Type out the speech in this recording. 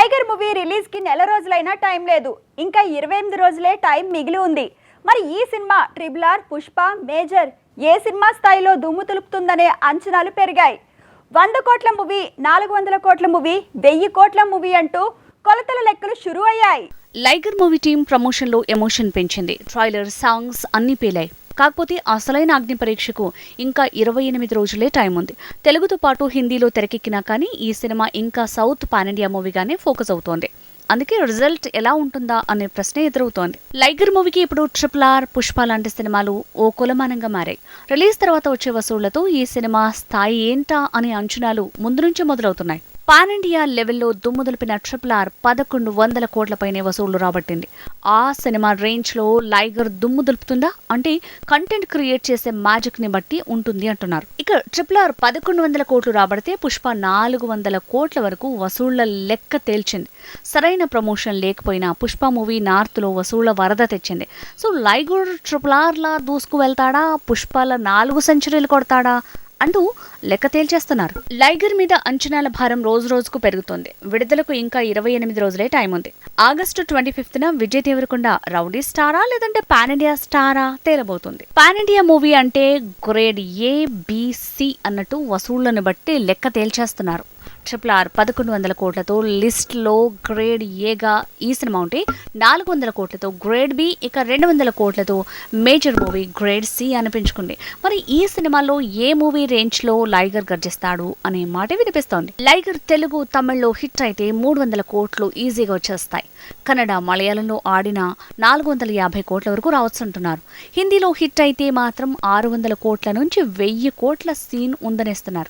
లైగర్ movie రిలీజ్కి నెల రోజులైనా టైం లేదు. ఇంకా ఇరవై ఎనిమిది రోజులే టైం మిగిలి ఉంది. మరి ఈ cinema triple R Pushpa Major ఏ సినిమా స్థాయిలో దుమ్ము తులుపుతుందనే అంచనాలు పెరిగాయి. వంద కోట్ల మూవీ నాలుగు వందల కోట్ల మూవీ వెయ్యి కోట్ల మూవీ అంటూ కొలతల లెక్కలు షురు అయ్యాయి. లైగర్ మూవీ టీం ప్రమోషన్లో ఎమోషన్ పెంచింది. ట్రైలర్ సాంగ్స్ అన్నీ పేలాయి. కాకపోతే అసలైన అగ్ని పరీక్షకు ఇంకా ఇరవై ఎనిమిది రోజులే టైం ఉంది. తెలుగుతో పాటు హిందీలో తెరకెక్కినా కానీ ఈ సినిమా ఇంకా సౌత్ పాన్ ఇండియా మూవీగానే ఫోకస్ అవుతోంది. అందుకే రిజల్ట్ ఎలా ఉంటుందా అనే ప్రశ్న ఎదురవుతోంది. లైగర్ మూవీకి ఇప్పుడు ట్రిపుల్ ఆర్ పుష్ప లాంటి సినిమాలు ఓ కులమానంగా మారాయి. రిలీజ్ తర్వాత వచ్చే వసూళ్ళతో ఈ సినిమా స్థాయి ఏంటా అనే అంచనాలు ముందు నుంచే మొదలవుతున్నాయి. పానిండియా లెవెల్లో దుమ్ము దులిపిన ట్రిపుల్ ఆర్ పదకొండు వందల కోట్లపైనే వసూళ్ళు రాబట్టింది. ఆ సినిమా రేంజ్లో లైగర్ దుమ్ము దులుపుతుందా అంటే కంటెంట్ క్రియేట్ చేసే మ్యాజిక్ని బట్టి ఉంటుంది అంటున్నారు. ఇక ట్రిపుల్ ఆర్ పదకొండు వందల కోట్లు రాబడితే పుష్ప నాలుగు వందల కోట్ల వరకు వసూళ్ళ లెక్క తేల్చింది. సరైన ప్రమోషన్ లేకపోయినా పుష్ప మూవీ నార్త్లో వసూళ్ళ వరద తెచ్చింది. సో లైగర్ ట్రిపుల్ ఆర్లా దూసుకు వెళ్తాడా పుష్పాల నాలుగు సెంచరీలు కొడతాడా? అంటూ లెక్క తేల్చేస్తున్నారు. లైగర్ మీద అంచనాల భారం రోజు రోజుకు పెరుగుతోంది. విడుదలకు ఇంకా ఇరవై ఎనిమిది రోజులే టైం ఉంది. ఆగస్టు ట్వంటీ ఫిఫ్త్ న విజయ్ దేవరకొండ రౌడీ స్టారా లేదంటే పాన్ ఇండియా స్టారా తేలబోతుంది. పాన్ ఇండియా మూవీ అంటే గ్రేడ్ ఏ బిసి అన్నట్టు వసూళ్ళను బట్టి లెక్క తేల్చేస్తున్నారు. ట్రిపుల్ ఆర్ పదకొండు వందల కోట్లతో లిస్ట్లో గ్రేడ్ ఏగా ఈ సినిమా ఉంటే నాలుగు వందల కోట్లతో గ్రేడ్ బి ఇక రెండు వందల కోట్లతో మేజర్ మూవీ గ్రేడ్ సి అనిపించుకుంది. మరి ఈ సినిమాలో ఏ మూవీ రేంజ్లో లైగర్ గర్జిస్తాడు అనే మాట వినిపిస్తోంది. లైగర్ తెలుగు తమిళ్ళో హిట్ అయితే మూడు వందల కోట్లు ఈజీగా వచ్చేస్తాయి. కన్నడ మలయాళంలో ఆడిన నాలుగు వందల యాభై కోట్ల వరకు రావచ్చుంటున్నారు. హిందీలో హిట్ అయితే మాత్రం ఆరు వందల కోట్ల నుంచి వెయ్యి కోట్ల సీన్ ఉందనేస్తున్నారు.